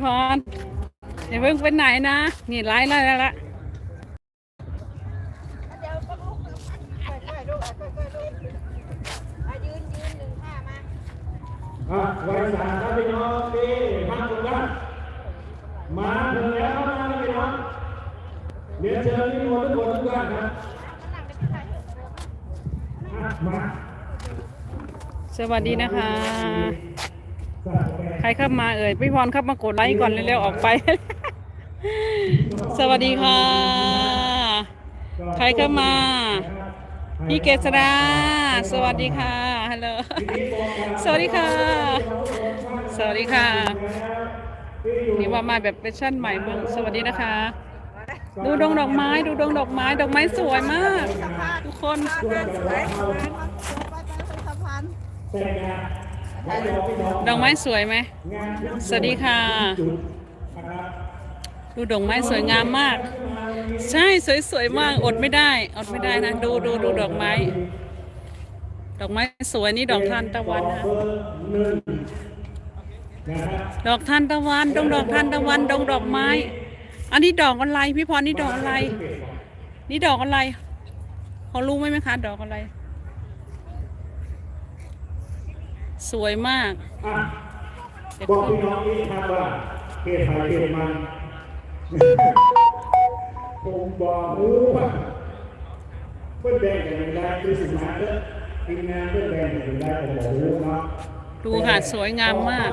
พี่พรอย่าเพิ่งไปไหนนะ นี่ไล่ไล่แล้วละเดี๋ยวก็ลุกค่อยๆลุกค่อยๆลุกอะยืนยืนหนึ่งท่ามาอะไว้สามครับพี่น้องที่มาตรงกันมาถึงแล้วเข้ามาแล้วพี่น้องเรียนเชิญพี่มนทุกคนทุกท่านครับอะมาสวัสดีนะคะ ใครเข้ามาเอ่ยพี่พรเข้ามากดไลค์ก่อนเร็วๆออกไป สวัสดีค่ะ ใครเข้ามา พี่เกษราสวัสดีค่ะฮัลโหลสวัสดีค่ะ สวัสดีค่ะนี่ว่ามาแบบเป็นชั่นใหม่เมืองสวัสดีนะคะ ดูดงดอกไม้ดูดงดอกไม้ดอกไม้สวยมาก ทุกคนสวยสวยไปไปสะพาน ดอกไม้สวยไหม สวัสดีค่ะ ดูดอกไม้สวยงามมาก ใช่สวยๆมาก อดไม่ได้ อดไม่ได้นะ ดูดูดูดอกไม้ ดอกไม้สวยนี่ดอกทานตะวันนะเบอร์หนึ่งนะดอกทานตะวัน ดงดอกทานตะวัน ดงดอกไม้ อันนี้ดอกอะไรพี่พรนี่ดอกอะไร นี่ดอกอะไรเขารู้ไหมไหมคะ ดอกอะไร สวยมากอะบอกพี่น้องอีกครับว่าเขตไทยเขตมันผมบอกรู้ว่าเพื่อนแบ่งกันไม่ได้คือสิมาเด้อทีมงานเพื่อนแบ่งกันไม่ได้ผมบอกรู้เนาะดูค่ะสวยงามมาก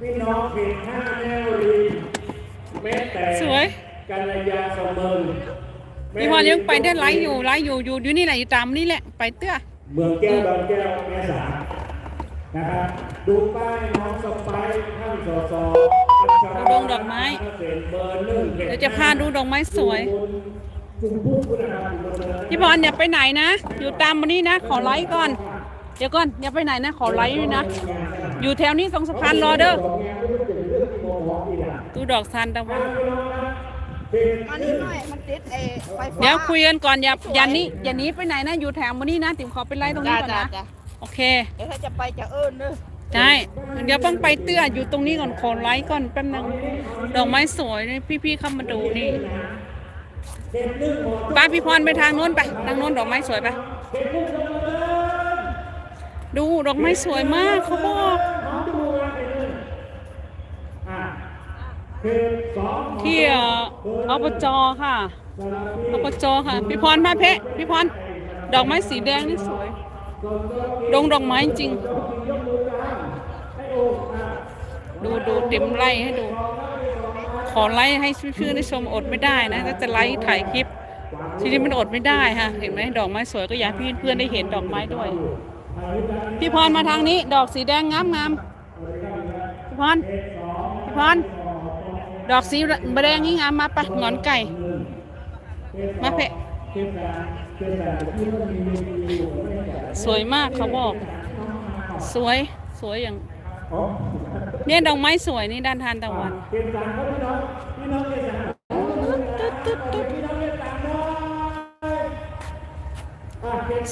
พี่น้องเขตห้าแนวริมแม้แต่สวยกัลยาสมเมินพี่พรยังไปได้ไลฟ์อยู่ไลฟ์อยู่อยู่อยู่นี่แหละอยู่ตามนี่แหละไปเตื้อเมืองแก้วดอนแก้วแม่สา นะครับ ดูป้ายน้องสไปร์ท่านสสอัชราดูดงดอกไม้เกษตรเบอร์หนึ่งเดี๋ยวจะพาดูดอกไม้สวยจุ่มพุ่งคุณนะครับอยู่บนเนินพี่พรอย่าไปไหนนะ อยู่ตามมานี่นะ ขอไลฟ์ก่อน เดี๋ยวก่อนอย่าไปไหนนะ ขอไลฟ์ด้วยนะ อยู่แถวนี้ตรงสะพานรอเด้อ ดูดอกทานตะวันมานี่หน่อยมันติดเอไฟฟ้าเดี๋ยวคุยกันก่อนอย่าอย่าหนี้อย่าหนีไปไหนนะ อยู่แถวมานี่นะ ติ๋มขอไปไลฟ์ตรงนี้ก่อนนะจ้ะ โอเค เดี๋ยวถ้าจะไปจะเอิ้นเด้อใช่เดี๋ยวต้องไปเตื้ออยู่ตรงนี้ก่อนขอไลฟ์ก่อนแป๊บนึงดอกไม้สวยนี่พี่ๆเข้ามาดูนี่ป้าพี่พรไปทางโน้นไป ทางโน้นดอกไม้สวยไปดูดอกไม้สวยมากเขาบอกที่เอ่ออบจค่ะอบจค่ะ พี่พรมาเพะพี่พรดอกไม้สีแดงนี่สวย ดงดอกไม้จริง ดูดูเต็มไล่ให้ดู ขอไล่ให้ชื่อๆได้ชมอดไม่ได้นะถ้าจะไล่ถ่ายคลิป ทีนี้มันอดไม่ได้ค่ะ เห็นไหมดอกไม้สวยก็อยากให้เพื่อนได้เห็นดอกไม้ด้วย พี่พรมาทางนี้ ดอกสีแดงงามงามพี่พรพี่พรดอกสีแดงนี่งามมาปะหงอนไก่ มาเพะ สวยมากเขาบอก สวยสวยอย่างเนี่ยดอกไม้สวยนี่ด้านทานตะวันเกณฑ์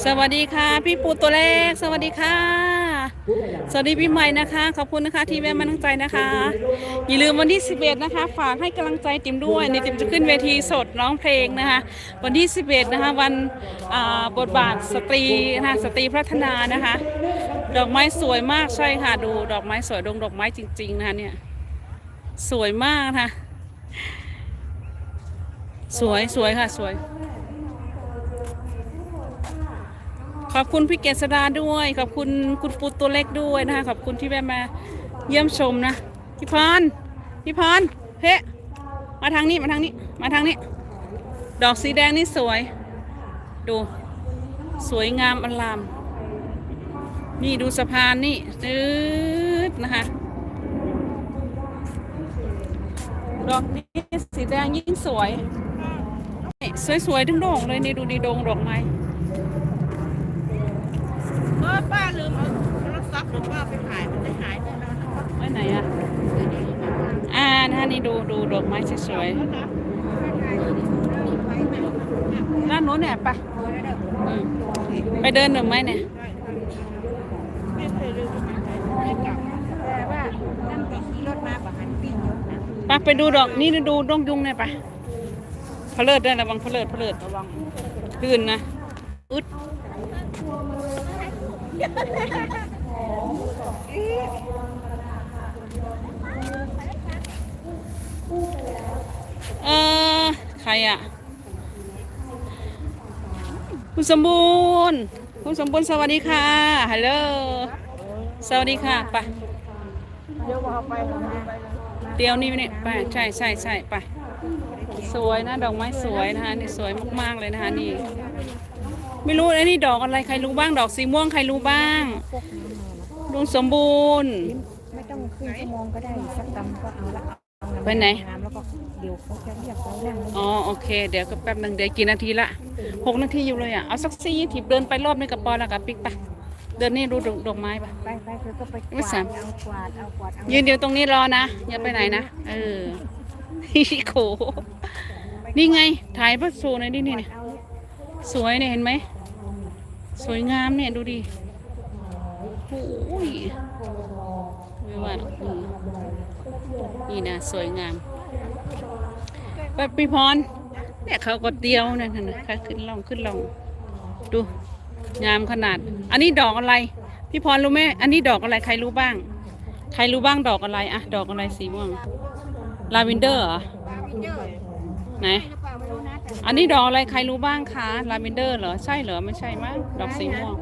สวัสดีค่ะ พี่ปูตัวเล็กสวัสดีค่ะ สวัสดีพี่ใหม่นะคะ ขอบคุณนะคะที่แวะมาตั้งใจนะคะ อย่าลืมวันที่ 11 นะคะ ฝากให้กำลังใจติมด้วยในติมจะขึ้นเวทีสดร้องเพลงนะคะ วันที่ 11 นะคะ วันบทบาทสตรีนะคะสตรีพัฒนานะคะ ดอกไม้สวยมากใช่ค่ะดูดอกไม้สวยดงดอกไม้จริง ๆ นะคะเนี่ยสวยมากนะคะสวยสวยค่ะสวย ขอบคุณพี่เกษดาด้วย ขอบคุณคุณปูตัวเล็กด้วยนะคะ ขอบคุณที่แวะมาเยี่ยมชมนะพี่พรพี่พรเฮ้มาทางนี้มาทางนี้ มาทางนี้ ดอกสีแดงนี่สวย ดู สวยงามอลาม นี่ดูสะพานนี่ตืดนะคะ ดอกนี้สีแดงยิ่งสวยนี่สวยๆทั้งดอกเลยนี่ดูดีดงดอกไม้ ป้าลืมเอาโทรศัพท์หรือป้าไปขายมันได้หายแน่นอนไว้ไหนอะอ่านะคะนี่ดูดูดอกไม้สวยๆด้านโน้นเนี่ยไปอืมไปเดินหนึ่งไหมเนี่ย ไม่เคยลืมมันไม่กลับแต่ว่านั่นไปขี่รถมาประหันปีไปไปดูดอกนี่ดูดงยุงหน่อยไปเพลิดด้วยระวังเพลิดเพลิดระวังลื่นนะ อึด เออใครอะ คุณสมบูรณ์ คุณสมบูรณ์สวัสดีค่ะ ฮัลโหล สวัสดีค่ะไปเดี๋ยวเอาไปเอาไปเตียวนี่เนี่ยไปใช่ใช่ใช่ไป สวยนะ ดอกไม้สวยนะคะนี่สวยมาก ๆ เลยนะคะนี่ ไม่รู้ไอ้นี่ดอกอะไรใครรู้บ้างดอกสีม่วงใครรู้บ้างลุงสมบูรณ์ ไม่ต้องครึ่งชั่วโมงก็ได้สักกำก็เอาละเอาไปไหนน้ำแล้วก็เดี๋ยวเขาจะเรียกเรานั่งอ๋อโอเค เดี๋ยวก็แป๊บหนึงเดี๋ยวกี่นาทีละหกนาทีอยู่เลยอะเอาสักสี่ทีเดินไปรอบนี้กับปอแล้วกับปิ๊กไปเดินนี่ดูดอกดอกไม้ปะไปไปคือก็ไปกไม่วาสาดมเอากวาดเอากวาดเอายืนเดี๋ยวตรงนี้รอนะอย่าไปไหนนะเออโขนี่ไงถ่ายพระสูหน่อยดินี่เนี่ยเอาเนี่ยสวยเนี่ยเห็นไหม สวยงามเนี่ยดูดิโอ้ยไม่ว่าหรอกอืมนี่นะสวยงามไปปีพร เนี่ยเขาก็เตียวนั่นน่ะค่ะขึ้นลองขึ้นลอง ดู งามขนาด อันนี้ดอกอะไร พี่พรรู้ไหมอันนี้ดอกอะไรใครรู้บ้าง ใครรู้บ้างดอกอะไรอะดอกอะไรสีม่วงลาเวนเดอร์เหรอไหนกระเป๋า ไม่รู้นะแต่อันนี้ดอกอะไรใครรู้บ้างคะลาเวนเดอร์เหรอใช่เหรอไม่ใช่มั้งดอกสีม่วง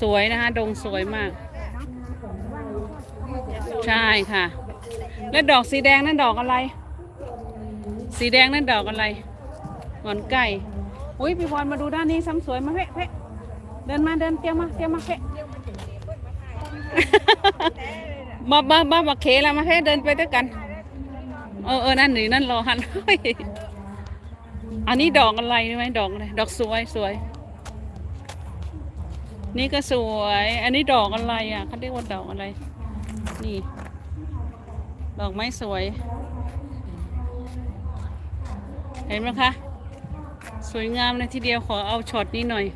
สวยนะคะ ดงสวยมาก ใช่ค่ะ แล้วดอกสีแดงนั่นดอกอะไร สีแดงนั่นดอกอะไรหงอนไก่อุ้ยพี่พรมาดูด้านนี้ซ้ำสวยมาเพ่เพ่เดินมาเดินเตี้ยมาเตี้ยมาเพ่มาบ้าบ้ามาเคแล้วมาเพ่เดินไปด้วยกัน เออเออนั่นหนีนั่นรอหันเฮ้ย อันนี้ดอกอะไรรู้ไหมดอกอะไรดอกสวยสวย นี่ก็สวย อันนี้ดอกอะไรอะเขาเรียกว่าดอกอะไร นี่ ดอกไม้สวย เห็นไหมคะ สวยงามเลยทีเดียวขอเอาช็อตนี้หน่อย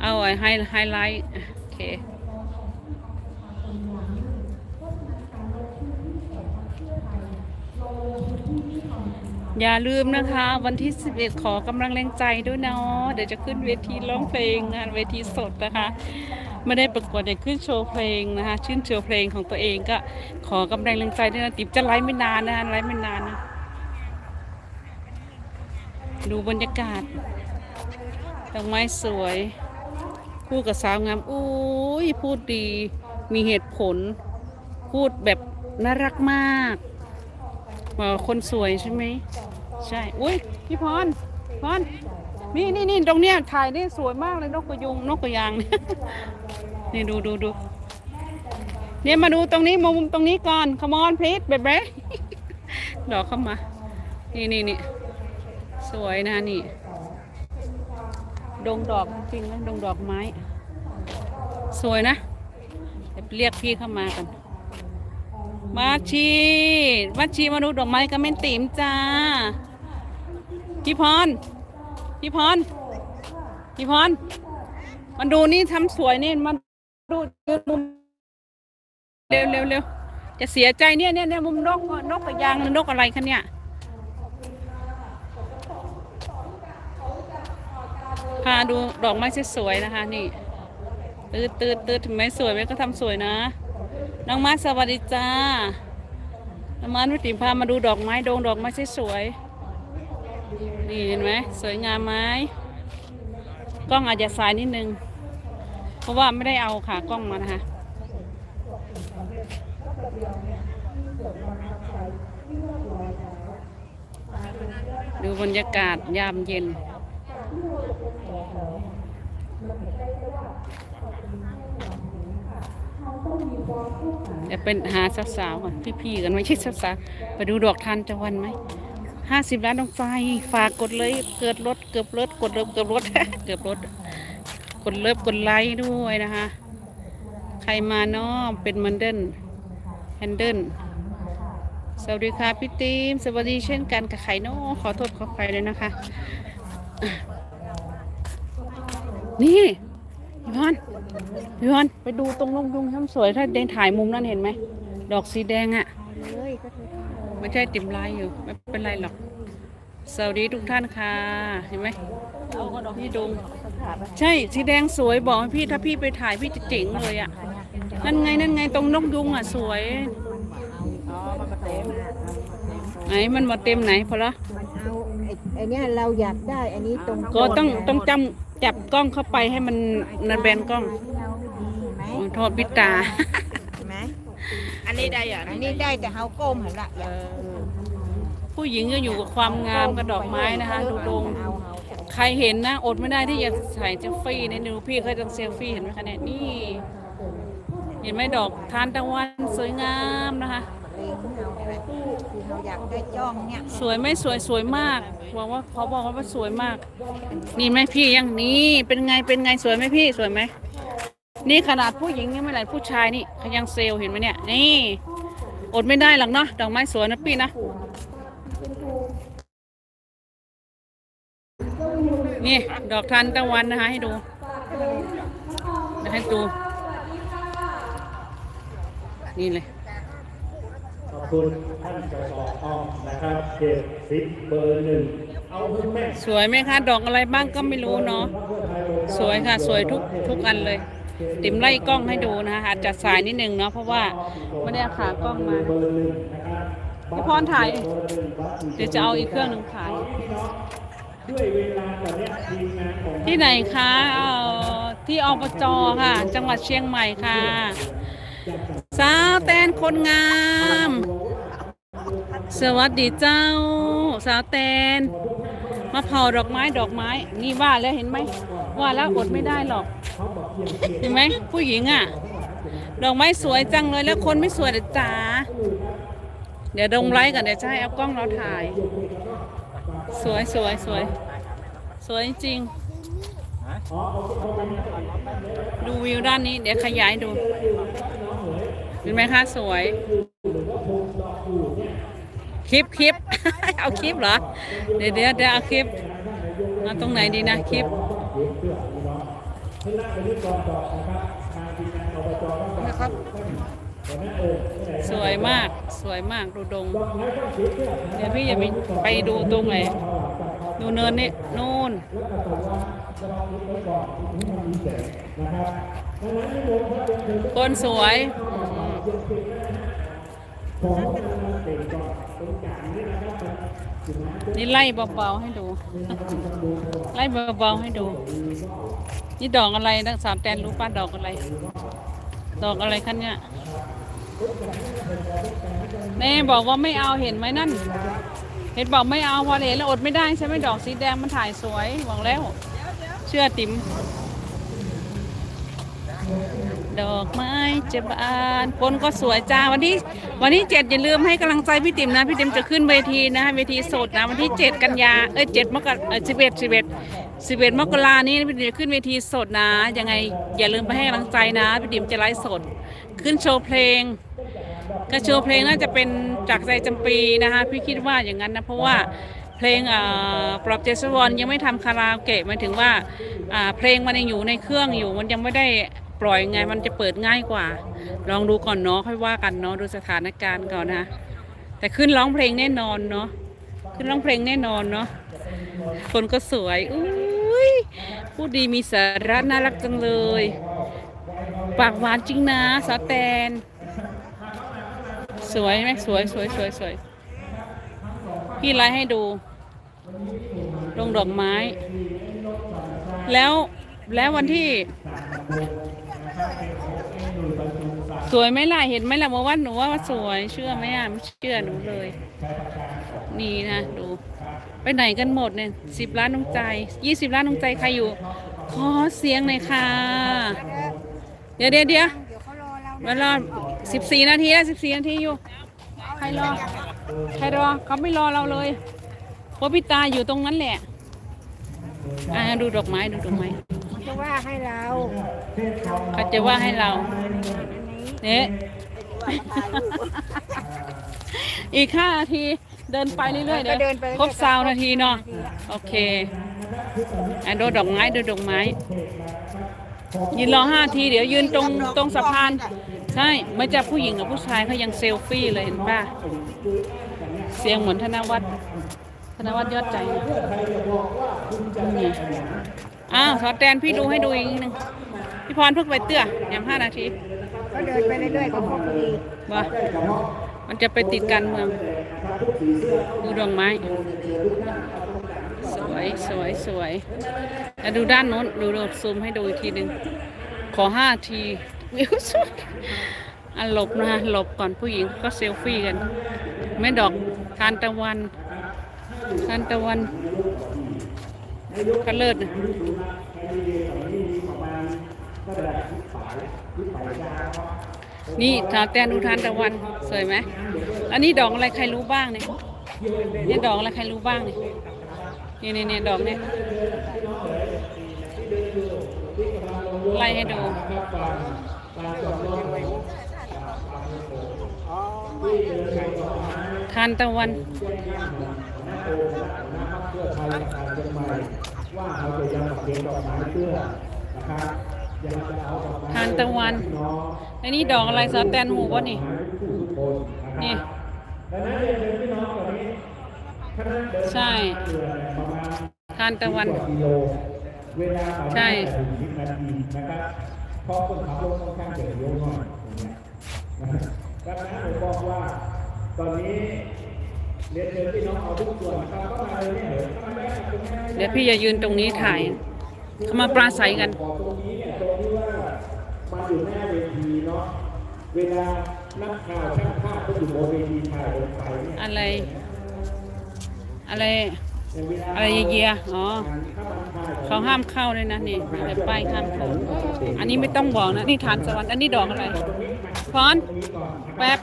เอาไอ้ไฮไลท์โอเค อย่าลืมนะคะ วันที่ 11 ขอกำลังแรงใจด้วยเนาะเดี๋ยวจะขึ้นเวทีร้องเพลงงานเวทีสดนะคะ ไม่ได้ประกวดอยากขึ้นโชว์เพลงนะคะ ชื่นโชว์เพลงของตัวเองก็ขอกำลังแรงใจด้วยนะติ๋มจะไลฟ์ไม่นานนะคะไลฟ์ไม่นานนะดูบรรยากาศดอกไม้สวยคู่กับสาวงามอุ้ยพูดดีมีเหตุผล พูดแบบน่ารักมาก ว่าคนสวยใช่ไหมใช่อุ้ยพี่พรพรนี่นี่นี่ตรงเนี้ยถ่ายนี่สวยมากเลยนกกระยุงนกกระยางเนี่ยนี่ดูดูดูเนี่ยมาดูตรงนี้มุมตรงนี้ก่อน come on please เบ๊เบ๊ดอกเข้ามา นี่นี่นี่สวยนะนี่ ดงดอกจริงนะดงดอกไม้ สวยนะเดี๋ยวเรียกพี่เข้ามากัน มาชีมาชีมาดูดอกไม้กับแม่นติ๋มจ้าพี่พรพี่พรพี่พรมันดูนี่ทำสวยนี่มันดูยืนมุมเร็วเร็วเร็วจะเสียใจเนี่ยเนี่ยเนี่ยมุมนกนกกระยางหรือนกอะไรคะเนี่ยพาดูดอกไม้สวยๆนะคะ นี่ตืดตืดตืดถึงไม่สวยไว้ก็ทำสวยนะ น้องมาสวัสดีจ้าน้องมานุติพามาดูดอกไม้ดงดอกไม้สวยๆนี่เห็นไหมสวยงามไหมกล้องอาจจะสายนิดนึง เพราะว่าไม่ได้เอาขากล้องมานะคะดูบรรยากาศยามเย็น เดี๋ยวเป็นหาสาวๆก่อนพี่ๆกันไม่ใช่สาวๆไปดูดอกทานตะวันไหมห้าสิบล้านดวงไฟฝากกดเลยเกิดรถเกือบรถกดเลิฟเกือบรถเกือบรถกดเลิฟกดไลค์ด้วยนะคะ ใครมาเนาะเป็นมันเดิลแฮนเดิลสวัสดีค่ะพี่ตีมสวัสดีเช่นกันกับไข่เนาะขอโทษขออภัยเลยนะคะ นี่ พี่พรพี่พรไปดูตรงลงยุงทำสวย ถ้าเดินถ่ายมุมนั้นเห็นไหม ดอกสีแดงอะ่ะเลยก็คือเอไม่ใช่ติ่มไลน์อยู่ ไม่เป็นไรหรอก สวัสดีทุกท่านค่ะ เห็นไหมนี่ดงใช่สีแดงสวยบอกให้พี่ถ้าพี่ไปถ่ายพี่จะเจ๋งเลยอะ นั่นไงนั่นไงตรงนกยุงอะสวยอ๋อมันก็เต็มไหนมันมาเต็มไหนพอละมันเอาไอ้ไอ้เนี่ยเราอยากได้อันนี้ตรงก็ต้องต้องจำ จับกล้องเข้าไปให้มันนันแบนกล้องเราไม่ดีไหมโอ้โทษพิตาเห็นไหมอันนี้ได้อะอันนี้ได้แต่เฮาก้มเห็นละเออผู้หญิงก็อยู่กับความงามกับดอกไม้นะคะดูดงเอาเฮาใครเห็นนะ อดไม่ได้ที่จะใส่เซลฟี่เนี่ยดูพี่เขาจะเซลฟี่เห็นไหมคะเนี่ยนี่ เห็นไหมดอกทานตะวันสวยงามนะคะ เลงเฮาอะไรคื อยากได้จ้องเนี่ยสวยไหม่สวยสวยมากบอกว่าเขาบอกว่าสวยมาก นี่ไหมพี่ยังนี่เป็นไงเป็นไงสวยไหมพี่สวยไหมนี่ขนาดผู้หญิงยังไม่ไหลผู้ชายนี่เขายังเซลล์เห็นไหมเนี่ยนี่อดไม่ได้หรอกเนาะดอกไม้สวยนะพี่นะนี่ดอกทานตะวันนะคะให้ดูให้ดูนี่เลย คุณท่านสสออมนะครับเขตสิบเบอร์หนึ่งเอาคุณแม่สวยไหมคะดอกอะไรบ้างก็ไม่รู้เนาะสวยค่ะ สวยทุกทุกอันเลย ติมไล่กล้องให้ดูนะคะอาจจะสายนิดนึงเนาะเพราะว่าไม่ได้อาขากล้องมาเบอร์หนึ่งนะครับพี่พรถ่ายเดี๋ยวจะเอาอีกเครื่องหนึ่งถ่ายที่ไหนคะที่อบจค่ะ จังหวัดเชียงใหม่ค่ะ สาวแตนคนงาม สวัสดีเจ้า สาวแตน มาเผาดอกไม้ดอกไม้ นี่ว่าแล้วเห็นไหม ว่าแล้วอดไม่ได้หรอก เห็นไหมผู้หญิงอะ ดอกไม้สวยจังเลยแล้วคนไม่สวยเดี๋ยวจ๋าเดี๋ยวดงไลค์กันเดี๋ยวจะให้เอากล้องเราถ่าย สวยสวยสวย สวยจริง ดูวิวด้านนี้ เดี๋ยวขยายดู เห็นไหมคะสวย คลิปคลิป เอาคลิปเหรอ เดี๋ยวเดี๋ยวเดี๋ยวเอาคลิปเอาตรงไหนดีนะคลิปนะครับ สวยมากสวยมากดูดง เดี๋ยวพี่อย่าไปไปดูตรงไหนดูเนินนี่นู่นคนสวย นี่ไล่เบาๆให้ดู ไล่เบาๆให้ดู นี่ดอกอะไรนักสามแตนรู้ป้าดอกอะไร ดอกอะไรคะเนี่ยแม่บอกว่าไม่เอาเห็นไหมนั่น เห็นบอกไม่เอาพอเห็นแล้วอดไม่ได้ใช่ไหมดอกสีแดงมันถ่ายสวยหวังแล้ว เชื่อติ๋ม ดอกไม้จะบานคนก็สวยจ้าวันที่วันที่เจ็ดอย่าลืมให้กำลังใจพี่ติ๋มนะพี่ติ๋มจะขึ้นเวทีนะคะเวทีสดนะวันที่เจ็ดกันยาเอ้ยเจ็ดมกราสิบเอ็ดสิบเอ็ดสิบเอ็ดมกรานี้พี่ติ๋มจะขึ้นเวทีสดนะยังไงอย่าลืมไปให้กำลังใจนะพี่ติ๋มจะไลฟ์สด ขึ้นโชว์เพลงก็โชว์เพลงน่าจะเป็นจากใจจำปีนะคะพี่คิดว่าอย่างนั้นนะเพราะว่าเพลงอ่าปรับเจสวรยังไม่ทำคาราโอเกะหมายถึงว่าอ่าเพลงมันยังอยู่ในเครื่องอยู่มันยังไม่ได้ ปล่อยไงมันจะเปิดง่ายกว่า ลองดูก่อนเนาะค่อยว่ากันเนาะดูสถานการณ์ก่อนนะแต่ขึ้นร้องเพลงแน่นอนเนาะขึ้นร้องเพลงแน่นอนเนาะคนก็สวยอุ้ยพูดดีมีสาระน่ารักจังเลย ปากหวานจริงนะสาวแตน สวยไหมสวยสวยสวยสวยพี่ไลฟ์ให้ดูลงดอกไม้ แล้วแล้ววันที่ สวยไหมล่ะ เห็นไหมล่ะเมื่อวันหนูว่าสวย เชื่อไหมอะไม่เชื่อหนูเลย นี่นะดู ไปไหนกันหมดเนี่ยสิบล้านดวงใจยี่สิบล้านดวงใจใครอยู่ ขอเสียงหน่อยค่ะ เดี๋ยวเดี๋ยวเดี๋ยวเดี๋ยวเขารอเรามารอสิบสี่นาทีแล้วสิบสี่นาทีอยู่ ใครรอ ใครรอเขาไม่รอเราเลยเพราะพี่ตาอยู่ตรงนั้นแหละอ่าดูดอกไม้ดูดอกไม้จะว่าให้เราเขาจะว่าให้เราเนี่ยอีกห้านาทีเดินไปเรื่อยๆเดี๋ยวครบซาวนาทีเนาะโอเคอะดูดอกไม้ดูดอกไม้ ยืนรอห้าที เดี๋ยวยืนตรงตรงสะพาน ใช่ไม่จะผู้หญิงกับผู้ชายเขายังเซลฟี่เลยเห็นป่ะ เสียงเหมือนธนวัฒน์ธนวัฒน์ยอดใจนะเพื่อใครจะบอกว่าคุณจะได้อะไรนะอ้าวสอดแตนพี่ดูให้ดูอีกนิดนึงพี่พรเพิ่งไปเตื้อแหมห้านาที ก็เดินไปเรื่อยๆก็พอดีว่ามันจะไปติดกันเมือง ดูดอกไม้ สวยสวยสวยแล้วดูด้านโน้นดูดูซูมให้ดูอีกทีหนึ่งขอห้าทีวิวสวยอะหลบนะหลบก่อนผู้หญิงก็เซลฟี่กัน ไม่ดอกทานตะวันทานตะวันก็เลิศ นะนี่ทาแตนดูทานตะวันสวยไหมแล้วนี่ดอกอะไรใครรู้บ้างเนี่ยนี่ดอกอะไรใครรู้บ้างเนี่ยนี่นี่นี่ดอกเนี่ยไล่ให้ดูทานตะวันว่าเขาจะยังปักเก็บดอกไม้เพื่อนะครับ ทานตะวันองไอ้นี่ดอกอะไรสาแตนหูวะนี่ นี่ ใช่ ทานตะวันเวลาใช่แปดถึงสิบนาทีนะครับเพระคนขับรถค่อนข้างจะเยอะหน่อยงเงี้ยครับดังนั้นผมบอกว่า ตอนนี้เรียนเชิญพี่น้องเอาทุกส่วนครับเข้ามาเลยเนี่ยเดี๋ยวเข้ามาได้ครับตรงนี้เดี๋ยวพี่จะยืนตรงนี้ถ่าย เข้ามาปราศัยกัน อยู่หน้าเวทีเนาะ เวลานักข่าวช่างภาพก็อยู่บนเวทีถ่ายลงไปเนี่ยอะไร อะไรในเวลาอะไรเยียๆอ๋อถ้ามันถ่ายเขาห้ามเข้าเลยนะนี่อะไรป้ายห้ามเข้าอันนี้ไม่ต้องบอกนะ นี่ทานสวรรค์อันนี้ดอกอะไรพรแป๊บ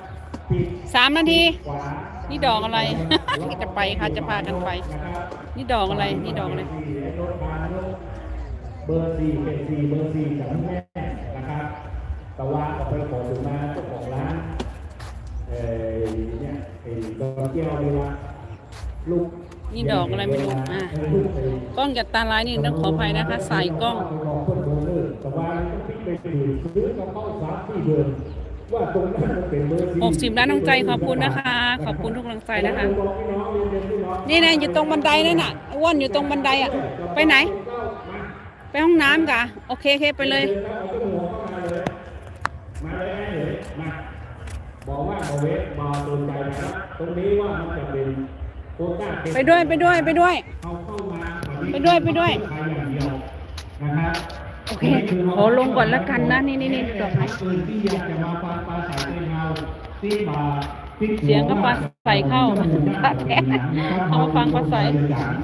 สามนาทีขวานี่ดอกอะไร จะไปค่ะจะพากันไป นี่ดอกอะไร นี่ดอกอะไรสี่รถมาเบอร์สี่เป็นสี่เบอร์สี่กับแม่นะครับ ตะวันออกไปขอถึงมาเจ้าของร้านเอ่อเนี่ยไอ้ดอกแก้วเลยว่าลูกนี่ดอกอะไรไม่รู้อะลูกไอ้กล้องจัดตาลายนี่ต้องขออภัยนะคะใส่กล้องบอกคนโบเนอร์แต่ว่าต้องพลิกไปถือซื้อกับเข้าสามที่เดินว่าตรงนั้นมันเป็นเบอร์สี่หกสิบล้านน้องใจขอบคุณนะคะ ขอบคุณทุกกำลังใจนะคะบอกพี่น้องเรียนพี่น้องนี่นะอยู่ตรงบันไดนั่นน่ะอ้วนอยู่ตรงบันไดอะ ไปไหน ไปห้องน้ำกะโอเคโอเคไปเลย มาเลยให้เลยมา บอกว่าเอาเวฟมาสนใจนะครับตรงนี้ว่ามันจะเป็นโควต้าเก็บไปด้วยไปด้วยไปด้วย เอาเข้ามาไปด้วยไปด้วย ขายอย่างเดียวนะครับโอเคขอลงก่อนแล้วกันนะ นี่นี่นี่ดอกไม้ปืนที่อยากจะมาปาปาใส่ในเงาที่มาที่เสียงก็ปลาใส่เข้าปลาแทนเอามาฟังปลาใส่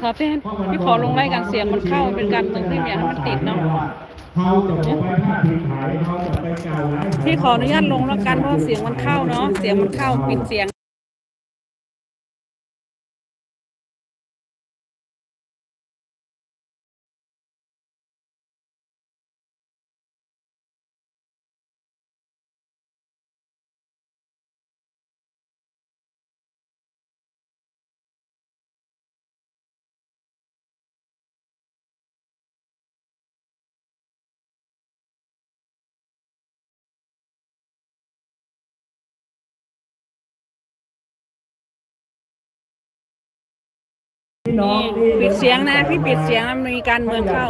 ขอแทนพี่ขอลงไล่กันเสียงมันเข้าเป็นการเมืองที่ไม่อยากให้มันติดเนาะ เขาจะไปภาพทีขายเขาจะไปกล่าวร้ายพี่ขออนุญาตลงแล้วกันเพราะเสียงมันเข้าเนาะเสียงมันเข้าปิดเสียง พี่น้องนี่ปิดเสียงนะพี่ปิดเสียงนะมีการเมืองเข้า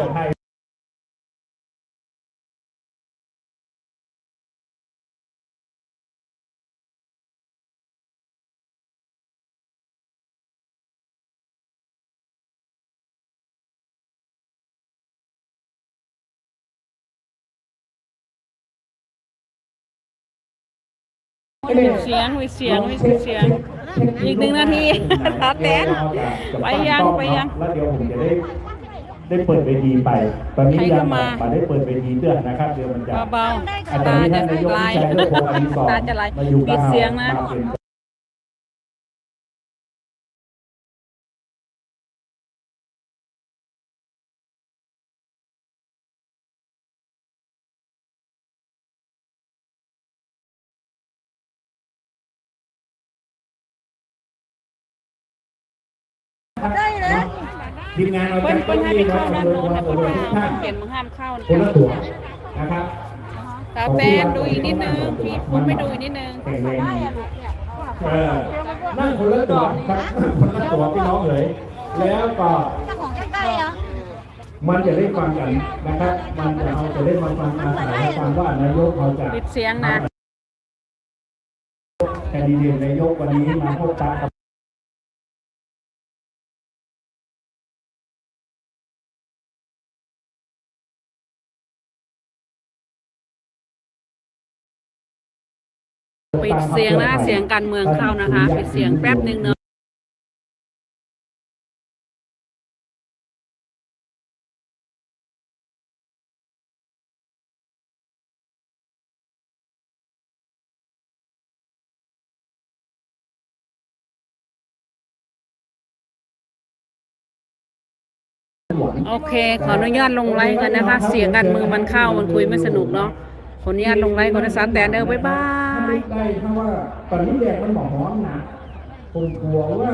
ปิดเสียงปิดเสียงปิดเสียง อีกหนึ่งนาทีตาแตนไปยังไปยัง แล้วเดี๋ยวผมจะได้ได้เปิดเวทีไป ตอนนี้ใครยัเข้างมามาได้เปิดเวทีเตือนนะครับเดี๋ยวมันจะเบาอาๆจารตาย์จะท่านนายกลายวิชัยเลิศพงศ์อดีศรตาจะลายมาอยู่ปิดเสียงนะ มาเป็น ได้เลย ทีมงานเราเปิ้ลจะเปิ้ลให้ไปเข้าด้านโน้นคนะนเปิ้ลละมาทุกท่านเปลี่ยนมึงห้ามเข้าคนละตัวนะครับตาแตนดูอีกนิดนึงพี่คุณไม่ดูอีกนิดนึงแข่งเวทีได้อะลูกเนี่ยเออนั่งคนละตัวครับคนละตัวพี่น้องเลยแล้วก็ถ้าของใกล้ๆเหรอมันจะได้ฟังกันนะครับ มันจะเอาจะได้มาฟังอาสาฟังว่านายกเขาจะปิดเสียงนะ แคนดิเดตนายกวันนี้มาพบปะกับ ปิดเสียงนะเสียงการเมืองเข้านะคะปิดเสียงแป๊บหนึ่งเนอะโอเค ขออนุญาตลงไลฟ์กันนะคะ เสียงการเมืองมันเข้ามันคุยไม่สนุกเนาะขออนุญาตลงไลฟ์ก่อนนะสาวแตนเด้อบ๊ายบาย ได้เพราะว่าตอนนี้แดดมันหมองหอมนะผมกลัวว่า